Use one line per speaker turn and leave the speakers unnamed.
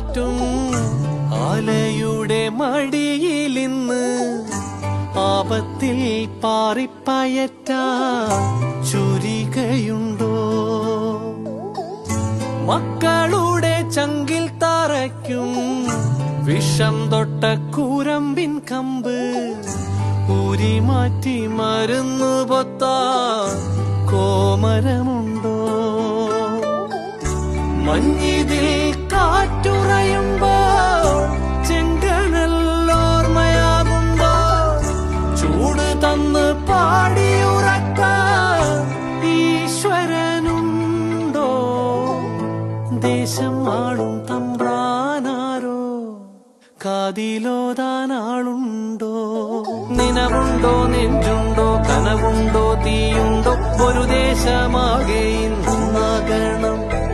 പോറ്റും ആലയുടെ മടിയിലിന്ന് ആപത്തിൽ പാറിപ്പയറ്റ ചുരികയുണ്ടോ? മക്കളുടെ ചങ്കിൽ തറയ്ക്കും വിഷം തൊട്ട കൂരമ്പിൻ കമ്പ് ഊരി മാറ്റി മരുന്ന് പൊത്താ കോമരമുണ്ടോ? മഞ്ഞിതിൽ ദേശം ആളും തമ്പ്രാനാരോ? കാതിലോതാനാളുണ്ടോ നിനവുണ്ടോ നെഞ്ചുണ്ടോ? കനവുണ്ടോ? തീയുണ്ടോ? ഒരു ദേശമാകെ